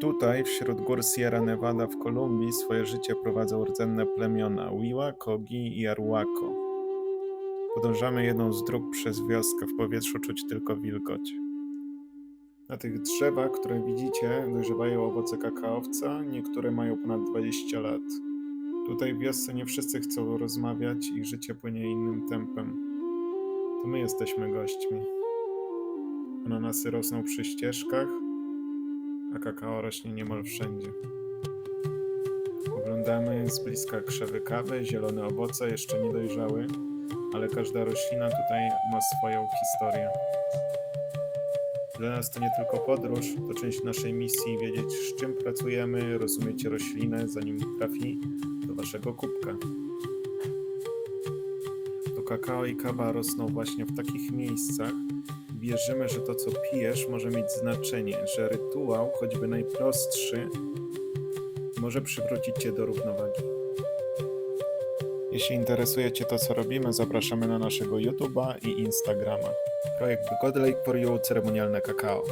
Tutaj, wśród gór Sierra Nevada w Kolumbii, swoje życie prowadzą rdzenne plemiona Wiwa, Kogi i Arhuaco. Podążamy jedną z dróg przez wioskę, w powietrzu czuć tylko wilgoć. Na tych drzewach, które widzicie, dojrzewają owoce kakaowca, niektóre mają ponad 20 lat. Tutaj w wiosce nie wszyscy chcą rozmawiać, ich życie płynie innym tempem. To my jesteśmy gośćmi. Ananasy rosną przy ścieżkach, a kakao rośnie niemal wszędzie. Oglądamy z bliska krzewy kawy, zielone owoce jeszcze nie dojrzały, ale każda roślina tutaj ma swoją historię. Dla nas to nie tylko podróż, to część naszej misji wiedzieć z czym pracujemy, rozumieć roślinę zanim trafi do waszego kubka. Kakao i kawa rosną właśnie w takich miejscach. Wierzymy, że to co pijesz może mieć znaczenie, że rytuał, choćby najprostszy, może przywrócić cię do równowagi. Jeśli interesuje Cię to, co robimy, zapraszamy na naszego YouTube'a i Instagrama. Projekt Good Lake for You ceremonialne kakao.